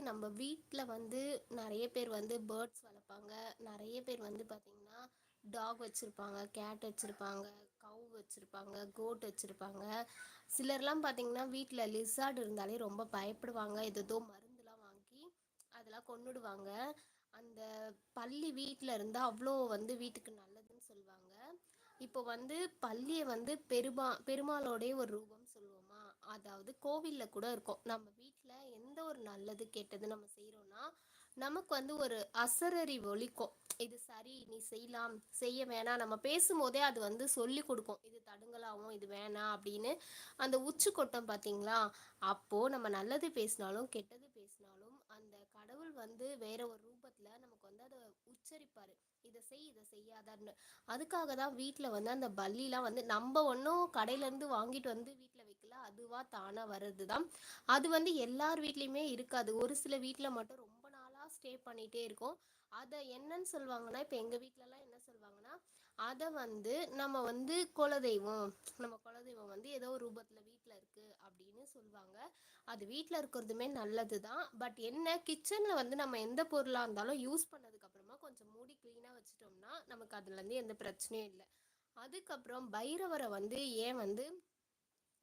நம்ம வீட்டில் வந்து நிறைய பேர் வந்து பேர்ட்ஸ் வளர்ப்பாங்க. நிறைய பேர் வந்து பார்த்திங்கன்னா டாக் வச்சுருப்பாங்க கேட் வச்சுருப்பாங்க கவு வச்சுருப்பாங்க கோட் வச்சுருப்பாங்க. சிலர்லாம் பார்த்திங்கன்னா வீட்டில் லிசார்ட் இருந்தாலே ரொம்ப பயப்படுவாங்க. ஏதோ மருந்துலாம் வாங்கி அதெல்லாம் கொண்டுடுவாங்க அந்த பள்ளி வீட்டில் இருந்தால் அவ்வளோ வந்து வீட்டுக்கு நல்லதுன்னு சொல்லுவாங்க. இப்போ வந்து பள்ளியை வந்து பெருமா பெருமாளோடைய ஒரு ரூபம் சொல்லுவோமா? அதாவது கோவிலில் கூட இருக்கும். நம்ம வீட்டில் எந்த ஒரு நல்லது கெட்டது நம்ம செய்கிறோன்னா நமக்கு வந்து ஒரு அசரறி ஒலிக்கும். இது சரி நீ செய்யலாம் செய்ய வேணாம். நம்ம பேசும்போதே அது வந்து சொல்லி கொடுக்கும். இது தடுங்கலாவும் இது வேணாம் அப்படின்னு. அந்த உச்சு கொட்டம் பார்த்தீங்களா? அப்போது நம்ம நல்லது பேசினாலும் கெட்டது பேசினாலும் அந்த கடவுள் வந்து வேற ஒரு ரூபத்தில் நமக்கு வந்து அதை உச்சரிப்பார். இதை செய் இதை செய்யாதான்னு. அதுக்காக தான் வீட்டில் வந்து அந்த பல்லிலாம் வந்து நம்ம ஒன்றும் கடையிலேருந்து வாங்கிட்டு வந்து வீட்டில் அதுவாக தானாக வர்றது தான் அது வந்து எல்லார் வீட்லேயுமே இருக்காது. ஒரு சில வீட்டில் மட்டும் ரொம்ப நாளாக ஸ்டே பண்ணிகிட்டே இருக்கும். அதை என்னன்னு சொல்லுவாங்கன்னா இப்போ எங்கள் வீட்டிலலாம் என்ன சொல்லுவாங்கன்னா அதை வந்து நம்ம வந்து குலதெய்வம் நம்ம குலதெய்வம் வந்து ஏதோ ஒரு ரூபத்தில் வீட்டில் இருக்குது அப்படின்னு சொல்லுவாங்க. அது வீட்டில் இருக்கிறதுமே நல்லது தான் பட் என்ன கிச்சனில் வந்து நம்ம எந்த பொருளாக இருந்தாலும் யூஸ் பண்ணதுக்கப்புறமா கொஞ்சம் மூடி க்ளீனாக வச்சுட்டோம்னா நமக்கு அதுலேருந்து எந்த பிரச்சனையும் இல்லை. அதுக்கப்புறம் பைரவரை வந்து ஏன் வந்து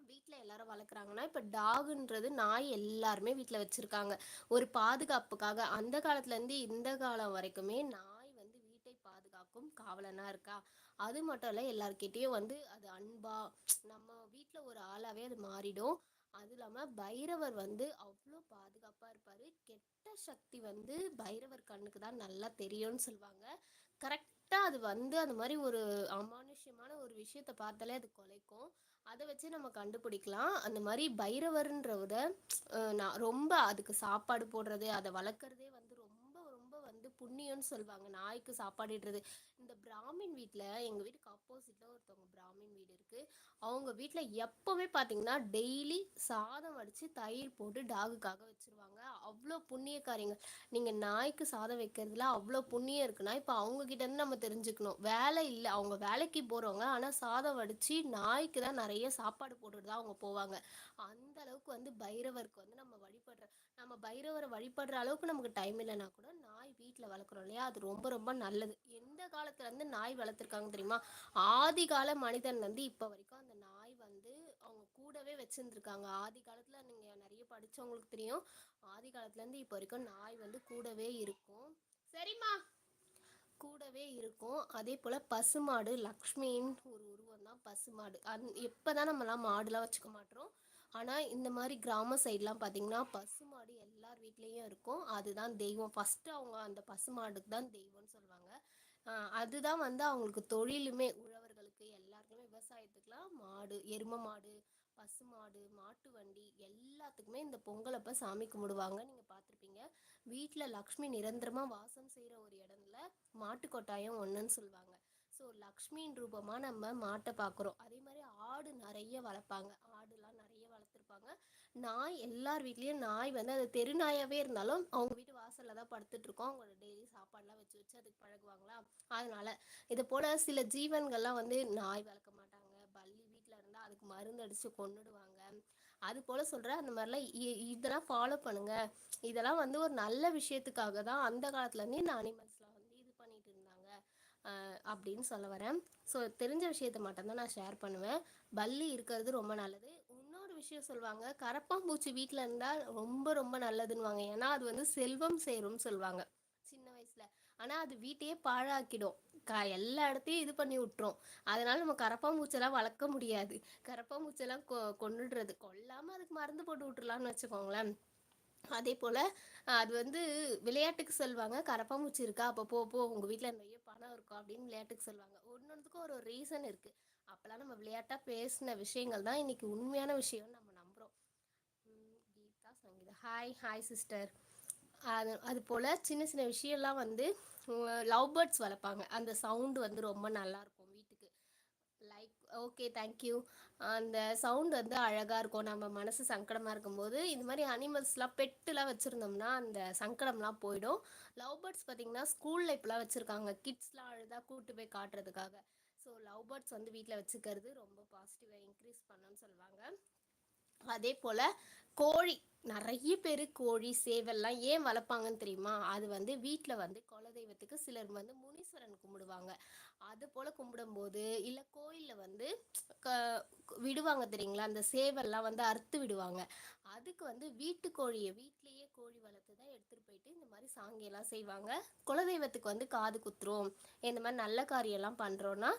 வீட்டில் எல்லாரும் வளர்க்குறாங்கன்னா இப்போ டாகுன்றது நாய் எல்லாருமே வீட்டில் வச்சுருக்காங்க. ஒரு பாதுகாப்புக்காக. அந்த காலத்துலேருந்து இந்த காலம் வரைக்குமே நாய் வந்து வீட்டை பாதுகாக்கும் காவலனாக இருக்கா? அது மட்டும் இல்லை எல்லாருக்கிட்டேயும் வந்து அது அன்பா நம்ம வீட்டில் ஒரு ஆளாகவே அது மாறிடும். அது இல்லாமல் பைரவர் வந்து அவ்வளோ பாதுகாப்பாக இருப்பார். கெட்ட சக்தி வந்து பைரவர் கண்ணுக்கு தான் நல்லா தெரியும்னு சொல்லுவாங்க கரெக்டாக அது வந்து அந்த மாதிரி ஒரு அமானுஷ்யமான ஒரு விஷயத்த பார்த்தாலே அது குலைக்கும். அதை வச்சு நம்ம கண்டுபிடிக்கலாம். அந்த மாதிரி பைரவர்ன்றத நான் ரொம்ப அதுக்கு சாப்பாடு போடுறது அதை வளர்க்குறதே வந்து ரொம்ப ரொம்ப வந்து புண்ணியம்னு சொல்லுவாங்க. நாய்க்கு சாப்பாடுறது பிராமின் வீட்டில் எங்கள் வீட்டுக்கு ஆப்போசிட்டில் ஒருத்தவங்க பிராமின் வீடு இருக்குது அவங்க வீட்டில் எப்போவுமே பார்த்தீங்கன்னா டெய்லி சாதம் வடித்து தயிர் போட்டு டாகுக்காக வச்சுருவாங்க. அவ்வளோ புண்ணியக்காரிங்க நீங்கள் நாய்க்கு சாதம் வைக்கிறதுல அவ்வளோ புண்ணியம் இருக்குன்னா இப்போ அவங்கக்கிட்டேருந்து நம்ம தெரிஞ்சுக்கணும். வேலை இல்லை அவங்க வேலைக்கு போகிறவங்க ஆனால் சாதம் வடித்து நாய்க்கு தான் நிறைய சாப்பாடு போட்டுட்டு தான் அவங்க போவாங்க. அந்த அளவுக்கு வந்து பைரவருக்கு வந்து நம்ம வழிபடுற நம்ம பைரவரை வழிபடுற அளவுக்கு நமக்கு டைம் இல்லைனா கூட நாய் வீட்டில் வளர்க்குறோம் இல்லையா? அது ரொம்ப ரொம்ப நல்லது. எந்த காலத்துலேருந்து நாய் வளர்த்துருக்காங்க தெரியுமா? ஆதி கால மனிதன்லேருந்து இப்போ வரைக்கும் அந்த நாய் வந்து அவங்க கூடவே வச்சுருந்துருக்காங்க. ஆதி காலத்தில் நீங்கள் நிறைய படித்தவங்களுக்கு தெரியும். ஆதி காலத்துலேருந்து இப்போ வரைக்கும் நாய் வந்து கூடவே இருக்கும். சரிம்மா. கூடவே இருக்கும். அதே போல் பசுமாடு லக்ஷ்மின்னு ஒரு உருவம் தான் பசுமாடு. அந் எப்போ தான் நம்மலாம் மாடுலாம் வச்சுக்க மாட்டோம். ஆனால் இந்த மாதிரி கிராம சைட்லாம் பார்த்திங்கன்னா பசுமாடு எல்லார் வீட்லேயும் இருக்கும். அதுதான் தெய்வம். ஃபஸ்ட்டு அவங்க அந்த பசுமாடுக்கு தான் தெய்வம்னு சொல்லுவாங்க. அதுதான் வந்து அவங்களுக்கு தொழிலுமே உழவர்களுக்கு எல்லாருக்குமே விவசாயத்துக்குலாம் மாடு எரும மாடு பசுமாடு மாட்டு வண்டி எல்லாத்துக்குமே இந்த பொங்கலப்ப சாமி கும்பிடுவாங்க. நீங்கள் பார்த்துருப்பீங்க வீட்டில் லக்ஷ்மி நிரந்தரமாக வாசம் செய்கிற ஒரு இடத்துல மாட்டு கொட்டாயம் ஒன்றுன்னு சொல்லுவாங்க. ஸோ லக்ஷ்மியின் ரூபமாக நம்ம மாட்டை பார்க்குறோம் அதே மாதிரி ஆடு நிறைய வளர்ப்பாங்க. ஆடுலாம் நிறைய இருப்பாங்க. நாய் எல்லார் வீட்லேயும் நாய் வந்து அது தெரு நாயாகவே இருந்தாலும் அவங்க வீட்டு வாசலில் தான் படுத்துட்ருக்கோம் அவங்களோட டெய்லி சாப்பாடெலாம் வச்சு வச்சு அதுக்கு பழகுவாங்களா? அதனால் இது போல் சில ஜீவன்கள்லாம் வந்து நாய் வளர்க்க மாட்டாங்க. பள்ளி வீட்டில் இருந்தால் அதுக்கு மருந்து அடித்து கொண்டுடுவாங்க அது போல் சொல்கிறேன் அந்த மாதிரிலாம் இதெல்லாம் ஃபாலோ பண்ணுங்கள் இதெல்லாம் வந்து ஒரு நல்ல விஷயத்துக்காக தான் அந்த காலத்துலேருந்தே இந்த அனிமல்ஸ்லாம் வந்து இது பண்ணிட்டு இருந்தாங்க. அப்படின்னு சொல்ல வரேன். ஸோ தெரிஞ்ச விஷயத்த மட்டும்தான் நான் ஷேர் பண்ணுவேன். பள்ளி இருக்கிறது ரொம்ப நல்லது. விஷயம் சொல்லுவாங்க. கரப்பாம்பூச்சி வீட்டில் இருந்தால் ரொம்ப ரொம்ப நல்லதுன்னுவாங்க. ஏன்னா அது வந்து செல்வம் சேரும்னு சொல்லுவாங்க. சின்ன வயசில். ஆனால் அது வீட்டையே பாழாக்கிடும். க எல்லா இடத்தையும் இது பண்ணி விட்டுரும். அதனால் நம்ம கரப்பாம்பூச்செல்லாம் வளர்க்க முடியாது. கரப்பாம்பூச்செல்லாம் கொ கொண்டுடுறது கொல்லாமல் அதுக்கு மருந்து போட்டு விட்டுருலான்னு வச்சுக்கோங்களேன். அதே போல் அது வந்து விளையாட்டுக்கு சொல்லுவாங்க. கரப்பாம்பூச்சி இருக்கா? அப்போ போ போ. உங்கள் வீட்டில் நிறைய பணம் இருக்கும் அப்படின்னு விளையாட்டுக்கு சொல்லுவாங்க. ஒன்று ஒன்றுக்கும் ஒரு ரீசன் இருக்குது அப்போல்லாம் நம்ம விளையாட்டாக பேசின விஷயங்கள் தான் இன்றைக்கி உண்மையான விஷயம்னு நம்ம நம்புகிறோம் Geetha Sangeetha. Hi hi sister அது அது போல் சின்ன சின்ன விஷயம்லாம் வந்து லவ் பேர்ட்ஸ் வளர்ப்பாங்க. அந்த சவுண்டு வந்து ரொம்ப நல்லாயிருக்கும் வீட்டுக்கு. லைக் ஓகே தேங்க்யூ அந்த சவுண்ட் வந்து அழகாக இருக்கும். நம்ம மனசு சங்கடமாக இருக்கும்போது இந்த மாதிரி அனிமல்ஸ்லாம் பெட்டுலாம் வச்சுருந்தோம்னா அந்த சங்கடம்லாம் போயிடும். லவ் பேர்ட்ஸ் பார்த்திங்கன்னா ஸ்கூலில் இப்போலாம் வச்சுருக்காங்க. கிட்ஸ்லாம் அழுதாக கூட்டு போய் காட்டுறதுக்காக. ஸோ லவ் பேர்ட்ஸ் வந்து வீட்டில் வச்சுக்கிறது ரொம்ப பாசிட்டிவாக இன்க்ரீஸ் பண்ணணும்னு சொல்லுவாங்க. அதே போல் கோழி. நிறைய பேர் கோழி சேவல்லாம் ஏன் வளர்ப்பாங்கன்னு தெரியுமா? அது வந்து வீட்டில் வந்து குலதெய்வத்துக்கு சிலர் வந்து முனீஸ்வரன் கும்பிடுவாங்க. அது போல் கும்பிடும்போது இல்லை கோயிலில் வந்து க விடுவாங்க தெரியுங்களா? அந்த சேவல்லாம் வந்து அறுத்து விடுவாங்க. அதுக்கு வந்து வீட்டு கோழியை வீட்லேயே கோழி வளர்த்து தான் எடுத்துகிட்டு போயிட்டு இந்த மாதிரி சாங்கியெல்லாம் செய்வாங்க. குலதெய்வத்துக்கு வந்து காது குத்துறோம் இந்த மாதிரி நல்ல காரியம்லாம் பண்ணுறோன்னா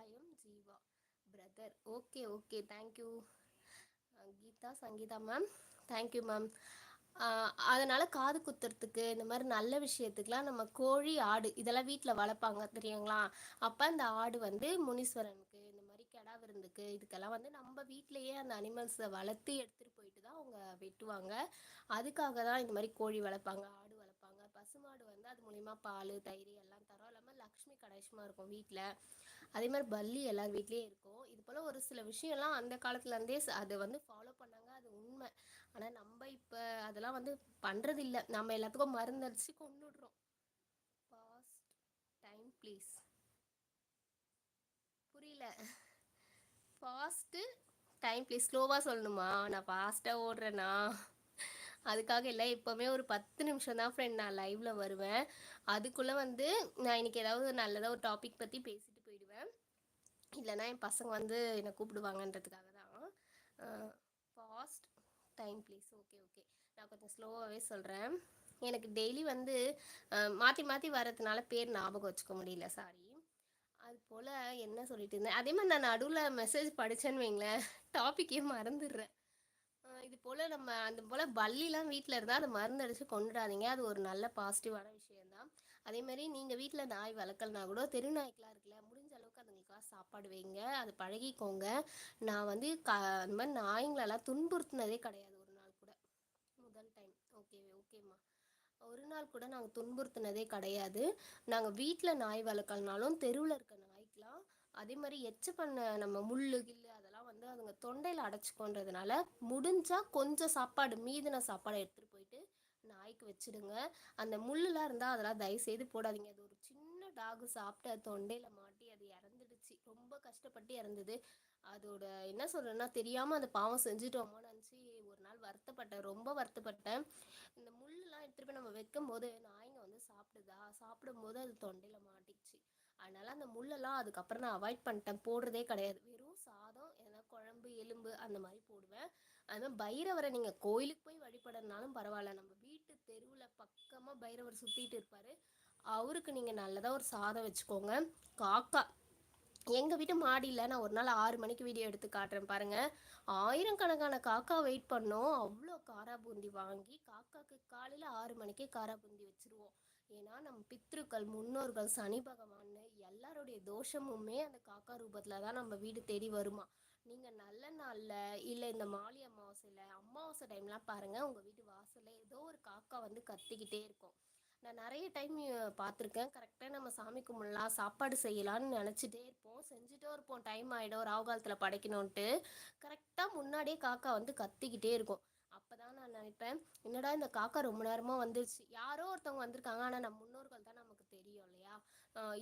I am Jeeva. Brother okay okay thank you Geetha Sangeetha ma'am thank you ma'am அதனால் காது குத்துறதுக்கு இந்த மாதிரி நல்ல விஷயத்துக்கெலாம் நம்ம கோழி ஆடு இதெல்லாம் வீட்டில் வளர்ப்பாங்க தெரியுங்களா? அப்போ அந்த ஆடு வந்து முனீஸ்வரனுக்கு இந்த மாதிரி கெடா விருந்துக்கு இதுக்கெல்லாம் வந்து நம்ம வீட்டிலையே அந்த அனிமல்ஸை வளர்த்து எடுத்துகிட்டு போயிட்டு தான் அவங்க வெட்டுவாங்க. அதுக்காக தான் இந்த மாதிரி கோழி வளர்ப்பாங்க ஆடு வளர்ப்பாங்க. பசுமாடு வந்து அது மூலிமா பால் தயிர் எல்லாம் தரோம். இல்லாமல் லக்ஷ்மி கடாயஷமாக இருக்கும் வீட்டில் அதே மாதிரி பல்லி எல்லார் வீட்லேயும் இருக்கும். இது போல் ஒரு சில விஷயம்லாம் அந்த காலத்துலேருந்தே அதை வந்து ஃபாலோ பண்ணாங்க. அது உண்மை. ஆனால் நம்ம இப்போ அதெல்லாம் வந்து பண்ணுறது இல்லை நம்ம எல்லாத்துக்கும் மருந்தடிச்சு கொண்டுடுறோம் பாஸ்ட் டைம் ப்ளீஸ் புரியல. ஃபாஸ்ட்டு டைம் ப்ளீஸ் ஸ்லோவாக சொல்லணுமா? நான் ஃபாஸ்ட்டாக ஓடுறேன்னா அதுக்காக இல்லை எப்போவுமே ஒரு பத்து நிமிஷம் தான் ஃப்ரெண்ட் நான் லைவில் வருவேன். அதுக்குள்ளே வந்து நான் இன்றைக்கி ஏதாவது நல்லதாக ஒரு டாபிக் பற்றி பேசி இல்லைனா என் பசங்க வந்து என்னை கூப்பிடுவாங்கன்றதுக்காக தான் fast time please okay okay நான் கொஞ்சம் ஸ்லோவாகவே சொல்கிறேன் எனக்கு டெய்லி வந்து மாற்றி மாற்றி வர்றதுனால பேர் ஞாபகம் வச்சுக்க முடியல சாரி அது போல் என்ன சொல்லிட்டு இருந்தேன்? அதே மாதிரி நான் நடுவில் மெசேஜ் படித்தேன்னு வைங்களேன். டாப்பிக்கே மறந்துடுறேன்? இது போல் நம்ம அந்த போல் பள்ளிலாம் வீட்டில் இருந்தால் அதை மருந்து கொண்டுடாதீங்க. அது ஒரு நல்ல பாசிட்டிவான விஷயந்தான் அதேமாரி நீங்கள் வீட்டில் நாய் வளர்க்கலனா கூட தெரு நாய்க்கெலாம் இருக்குல்ல முடிஞ்ச சாப்பாடு வைங்க அது பழகிக்கோங்க. நான் வந்து க அந்த மாதிரி நாய்ங்களெல்லாம் துன்புறுத்தினதே கிடையாது ஒரு நாள் கூட. முதல் டைம் ஓகே ஓகேம்மா ஒரு நாள் கூட நாங்கள் துன்புறுத்தினதே கிடையாது. நாங்கள் வீட்டில் நாய் வளர்க்கலனாலும் தெருவில் இருக்க நாய்க்கெலாம் அதே மாதிரி எச்ச பண்ண நம்ம முள் கில்லு அதெல்லாம் வந்து அதுங்க தொண்டையில் அடைச்சிக்கோன்றதுனால முடிஞ்சால் கொஞ்சம் சாப்பாடு மீதின சாப்பாடை எடுத்துகிட்டு போயிட்டு நாய்க்கு வச்சுடுங்க. அந்த முள்ளுலாம் இருந்தால் அதெல்லாம் தயவுசெய்து போடாதீங்க. அது ஒரு சின்ன டாகு சாப்பிட்டு தொண்டையில் மாட்டி ரொம்ப கஷ்டப்பட்டு இறந்தது. அதோட என்ன சொல்கிறேன்னா தெரியாமல் அந்த பாவம் செஞ்சுட்டோமோ நினச்சி ஒரு நாள் வருத்தப்பட்டேன். ரொம்ப வருத்தப்பட்டேன். இந்த முள்ளெல்லாம் எடுத்துகிட்டு போய் நம்ம வைக்கும் போது நாய்ங்க வந்து சாப்பிடுதா? சாப்பிடும் போது அது தொண்டையில் மாட்டிச்சு அதனால் அந்த முள்ளெல்லாம் அதுக்கப்புறம் நான் அவாய்ட் பண்ணிட்டேன். போடுறதே கிடையாது. வெறும் சாதம் எதனா குழம்பு எலும்பு அந்த மாதிரி போடுவேன். அதுமாதிரி பைரவரை நீங்கள் கோயிலுக்கு போய் வழிபடனாலும் பரவாயில்ல. நம்ம வீட்டு தெருவில் பக்கமாக பைரவர் சுற்றிட்டு இருப்பார். அவருக்கு நீங்கள் நல்லதாக ஒரு சாதம் வச்சுக்கோங்க. காக்கா. எங்கள் வீட்டு மாடியில் நான் ஒரு நாள் ஆறு மணிக்கு வீடியோ எடுத்து காட்டுறேன் பாருங்கள் ஆயிரக்கணக்கான காக்கா வெயிட் பண்ணோம். அவ்வளோ காரா பூந்தி வாங்கி காக்காக்கு காலையில் ஆறு மணிக்கே காரா பூந்தி வச்சுருவோம். ஏன்னா நம்ம பித்ருக்கள் முன்னோர்கள் சனி பகவான் எல்லாருடைய தோஷமுமே அந்த காக்கா ரூபத்தில் தான் நம்ம வீடு தேடி வருமா? நீங்கள் நல்ல நாளில் இல்லை இந்த மாலி அமாவாசையில் அமாவாசை டைம்லாம் பாருங்கள் உங்கள் வீட்டு வாசலில் ஏதோ ஒரு காக்கா வந்து கத்திக்கிட்டே இருக்கும். நான் நிறைய டைம் பார்த்துருக்கேன். கரெக்டாக நம்ம சாமி கும்பிடலாம் சாப்பாடு செய்யலான்னு நினச்சிட்டே இருப்போம். செஞ்சுட்டே இருப்போம். டைம் ஆகிடும் ராகுகாலத்தில் படைக்கணுன்ட்டு கரெக்டாக முன்னாடியே காக்கா வந்து கத்திக்கிட்டே இருக்கும். அப்போ தான் நான் நினைப்பேன். என்னடா இந்த காக்கா ரொம்ப நேரமாக வந்துருச்சு. யாரோ ஒருத்தவங்க வந்திருக்காங்க. ஆனால் நம்ம முன்னோர்கள் தான் நமக்கு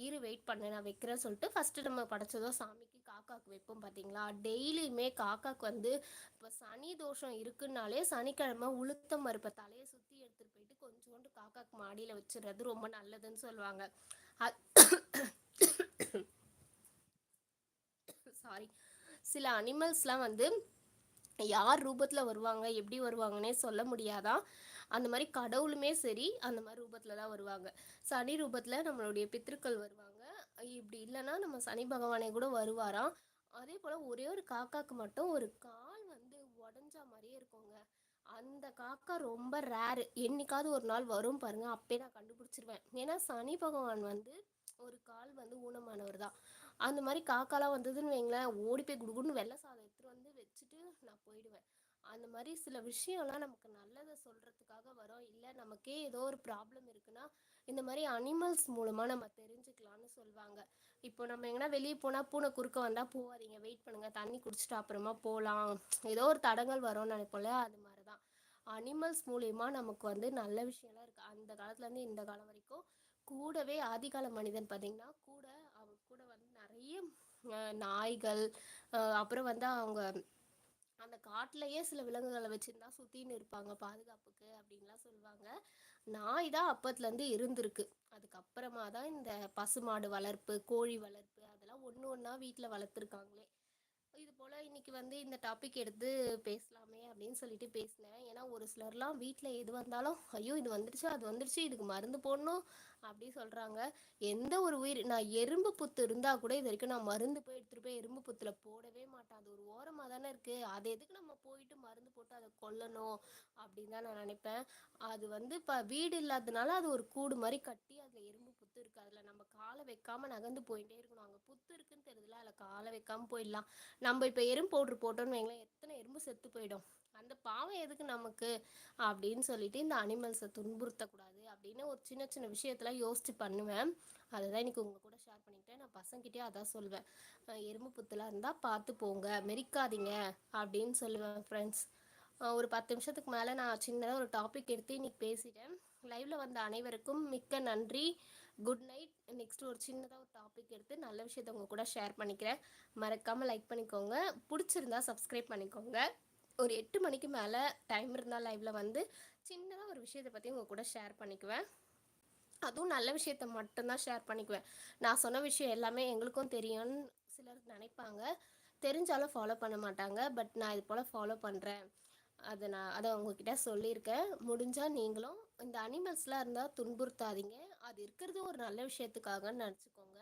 இரு வெயிட் பண்ண நான் வைக்கிறேன்னு சொல்லிட்டு ஃபஸ்ட்டு நம்ம படைச்சதோ சாமிக்கு காக்காவுக்கு வைப்போம் பார்த்தீங்களா டெய்லியுமே காக்காவுக்கு வந்து இப்போ சனி தோஷம் இருக்குன்னாலே சனிக்கிழமை உளுத்தம் மறுப்பை தலையை சுற்றி எடுத்துகிட்டு போயிட்டு கொஞ்சோண்டு காக்காக்கு மாடியில் வச்சுறது ரொம்ப நல்லதுன்னு சொல்லுவாங்க. சாரி சில அனிமல்ஸ்லாம் வந்து யார் ரூபத்தில் வருவாங்க எப்படி வருவாங்கன்னே சொல்ல முடியாதான். அந்த மாதிரி கடவுளுமே சரி அந்த மாதிரி ரூபத்தில் தான் வருவாங்க. சனி ரூபத்தில் நம்மளுடைய பித்திருக்கள் வருவாங்க. இப்படி இல்லைன்னா நம்ம சனி பகவானே கூட வருவாராம். அதே போல் ஒரே ஒரு காக்காக்கு மட்டும் ஒரு கால் வந்து உடஞ்சா மாதிரியே இருக்குங்க. அந்த காக்கா ரொம்ப ரேரு என்னைக்காவது ஒரு நாள் வரும் பாருங்க அப்பயே நான் கண்டுபிடிச்சிருவேன். ஏன்னா சனி பகவான் வந்து ஒரு கால் வந்து ஊனமானவர் தான். அந்த மாதிரி காக்காலாம் வந்ததுன்னு வைங்களேன் ஓடி போய் குடுகுன்னு வெள்ளை சாதம் எடுத்துகிட்டு வந்து வச்சுட்டு நான் போயிடுவேன். அந்த மாதிரி சில விஷயம்லாம் நமக்கு நல்லதை சொல்கிறதுக்காக வரும். இல்லை நமக்கே ஏதோ ஒரு ப்ராப்ளம் இருக்குன்னா இந்த மாதிரி அனிமல்ஸ் மூலமாக நம்ம தெரிஞ்சுக்கலாம்னு சொல்லுவாங்க இப்போ நம்ம எங்கன்னா வெளியே போனால் பூனை குறுக்க வந்தால் போகாதீங்க வெயிட் பண்ணுங்கள் தண்ணி குடிச்சிட்டு அப்புறமா போகலாம் ஏதோ ஒரு தடங்கள் வரும்னு நினைப்போம்ல அது மாதிரி தான் அனிமல்ஸ் மூலயமா நமக்கு வந்து நல்ல விஷயம்லாம் இருக்குது அந்த காலத்துலேருந்து இந்த காலம் வரைக்கும் கூடவே ஆதிகால மனிதன் பார்த்திங்கன்னா கூட அவங்க கூட வந்து நிறைய நாய்கள் அப்புறம் வந்து அவங்க அந்த காட்டிலேயே சில விலங்குகளை வச்சுருந்தா சுற்றின்னு இருப்பாங்க பாதுகாப்புக்கு அப்படின்லாம் சொல்லுவாங்க. நாய் தான் அப்பத்துலேருந்து இருந்திருக்கு. அதுக்கப்புறமா தான் இந்த பசுமாடு வளர்ப்பு கோழி வளர்ப்பு அதெல்லாம் ஒன்று ஒன்றா வீட்டில் வளர்த்துருக்காங்களே. இது போல் இன்னைக்கு வந்து இந்த டாபிக் எடுத்து பேசலாமே அப்படின்னு சொல்லிட்டு பேசினேன். ஏன்னா ஒரு சிலர்லாம் வீட்டில் எது வந்தாலும் ஐயோ இது வந்துடுச்சு அது வந்துடுச்சு இதுக்கு மருந்து போடணும் அப்படி சொல்கிறாங்க எந்த ஒரு உயிர் நான் எறும்பு புத்து இருந்தால் கூட இது வரைக்கும் நான் மருந்து போய் எடுத்துகிட்டு போய் எறும்பு புத்தில் போடவே மாட்டேன். அது ஒரு ஓரமாக தானே இருக்குது அது எதுக்கு நம்ம போயிட்டு மருந்து போட்டு அதை கொல்லணும் அப்படின்னு தான் நான் நினைப்பேன். அது வந்து இப்போ வீடு இல்லாததுனால அது ஒரு கூடு மாதிரி கட்டி அதில் எறும்பு புத்து இருக்குது அதில் நம்ம காலை வைக்காமல் நகர்ந்து போயிட்டே இருக்கணும். அங்கே புத்து இருக்குன்னு தெரியுதுல அதில் காலை வைக்காமல் போயிடலாம். நம்ம இப்போ எறும்பு பவுட்ரு போட்டோம்னு வைங்களேன் எத்தனை எறும்பு செத்து போயிடும். அந்த பாவம் எதுக்கு நமக்கு? அப்படின்னு சொல்லிட்டு இந்த அனிமல்ஸை துன்புறுத்தக்கூடாது அப்படின்னு ஒரு சின்ன சின்ன விஷயத்தெல்லாம் யோசித்து பண்ணுவேன். அதை தான் இன்றைக்கி உங்கள் கூட ஷேர் பண்ணிக்கிட்டேன். நான் பசங்கிட்டே அதான் சொல்வேன். எறும்பு புத்தலாக இருந்தால் பார்த்து போங்க. மெரிக்காதீங்க அப்படின்னு சொல்லுவேன் ஃப்ரெண்ட்ஸ் ஒரு பத்து நிமிஷத்துக்கு மேலே நான் சின்னதாக ஒரு டாபிக் எடுத்து இன்றைக்கி பேசிட்டேன். லைவில் வந்த அனைவருக்கும் மிக்க நன்றி. குட் நைட் நெக்ஸ்ட் ஒரு சின்னதாக ஒரு டாபிக் எடுத்து நல்ல விஷயத்த உங்கள் கூட ஷேர் பண்ணிக்கிறேன். மறக்காமல் லைக் பண்ணிக்கோங்க. பிடிச்சிருந்தா சப்ஸ்கிரைப் பண்ணிக்கோங்க. ஒரு எட்டு மணிக்கு மேலே டைம் இருந்தால் லைவில் வந்து சின்னதாக ஒரு விஷயத்தை பற்றி உங்கள் கூட ஷேர் பண்ணிக்குவேன். அதுவும் நல்ல விஷயத்த மட்டும்தான் ஷேர் பண்ணிக்குவேன். நான் சொன்ன விஷயம் எல்லாமே எங்களுக்கும் தெரியும்னு சிலர் நினைப்பாங்க. தெரிஞ்சாலும் ஃபாலோ பண்ண மாட்டாங்க. பட் நான் இது போல் ஃபாலோ பண்ணுறேன் அதை நான் அதை உங்ககிட்ட சொல்லியிருக்கேன். முடிஞ்சால் நீங்களும் இந்த அனிமல்ஸ்லாம் இருந்தால் துன்புறுத்தாதீங்க. அது இருக்கிறது ஒரு நல்ல விஷயத்துக்காகன்னு நினச்சிக்கோங்க.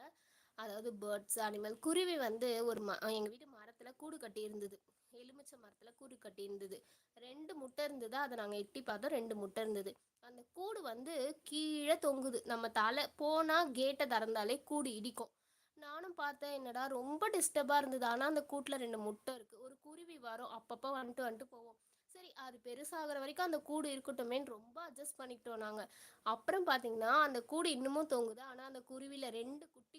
அதாவது பேர்ட்ஸ் அனிமல் குருவி வந்து ஒரு ம எங்கள் வீட்டு மரத்தில் கூடு கட்டி இருந்தது எலுமிச்சை மரத்தில் கூடு கட்டி இருந்தது. ரெண்டு முட்டை இருந்தது? அதை நாங்கள் எட்டி பார்த்தோம். ரெண்டு முட்டை இருந்தது. அந்த கூடு வந்து கீழே தொங்குது. நம்ம தலை போனால் கேட்டை திறந்தாலே கூடு இடிக்கும். நானும் பார்த்தேன் என்னடா ரொம்ப டிஸ்டர்பாக இருந்தது. ஆனால் அந்த கூட்டில் ரெண்டு முட்டை இருக்குது ஒரு குருவி வரும். அப்பப்போ வந்துட்டு வந்துட்டு போவோம். சரி அது பெருசாகிற வரைக்கும் அந்த கூடு இருக்கட்டுமேன்னு ரொம்ப அட்ஜஸ்ட் பண்ணிக்கிட்டோம் நாங்கள் அப்புறம் பார்த்தீங்கன்னா அந்த கூடு இன்னமும் தொங்குது. ஆனால் அந்த குருவியில் ரெண்டு குட்டி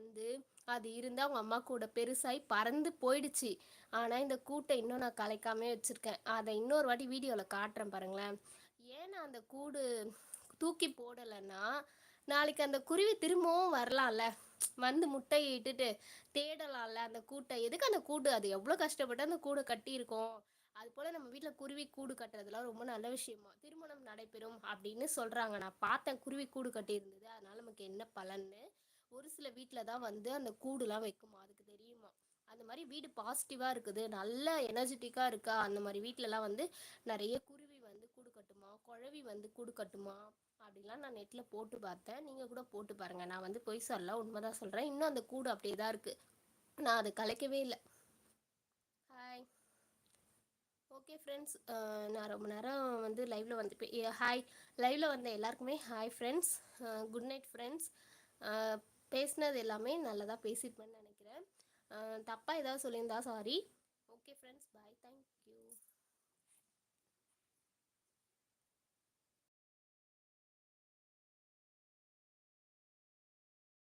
வந்து அது இருந்தால் அவங்க அம்மா கூட பெருசாகி பறந்து போயிடுச்சு. ஆனால் இந்த கூட்டை இன்னும் நான் கலைக்காமே வச்சுருக்கேன். அதை இன்னொரு வாட்டி வீடியோவில் காட்டுறேன் பாருங்களேன். ஏன்னா அந்த கூடு தூக்கி போடலைன்னா நாளைக்கு அந்த குருவி திரும்பவும் வரலாம்ல. வந்து முட்டையை இட்டுட்டு தேடலாம்ல அந்த கூட்டை. எதுக்கு அந்த கூடு? அது எவ்வளோ கஷ்டப்பட்டு அந்த கூடை கட்டியிருக்கோம். அது போல் நம்ம வீட்டில் குருவி கூடு கட்டுறதுலாம் ரொம்ப நல்ல விஷயமா. திருமணம் நடைபெறும் அப்படின்னு சொல்கிறாங்க நான் பார்த்தேன் குருவி கூடு கட்டியிருந்தது. அதனால் நமக்கு என்ன பலன்னு. ஒரு சில வீட்டில் தான் வந்து அந்த கூடுலாம் வைக்குமா? அதுக்கு தெரியுமா? அந்த மாதிரி வீடு பாசிட்டிவாக இருக்குது. நல்ல எனர்ஜெட்டிக்காக இருக்கா? அந்த மாதிரி வீட்டிலலாம் வந்து நிறைய குருவி வந்து கூடு கட்டுமா குழவி வந்து கூடு கட்டுமா அப்படிலாம் நான் நெட்டில் போட்டு பார்த்தேன். நீங்கள் கூட போட்டு பாருங்கள் நான் வந்து பொய் சொல்ல உண்மைதான் சொல்கிறேன் இன்னும் அந்த கூடு அப்படியே தான் இருக்குது நான் அதை கலைக்கவே இல்லை. ஹாய் ஓகே ஃப்ரெண்ட்ஸ் நான் ரொம்ப நேரம் வந்து லைவில் வந்து ஹாய் லைவில் வந்த எல்லாருக்குமே hi friends good night friends பேசினது எல்லாமே நல்லதாக பேசியிருப்பேன்னு நினைக்கிறேன். தப்பாக ஏதாவது சொல்லியிருந்தா சாரி ஓகே ஃப்ரெண்ட்ஸ்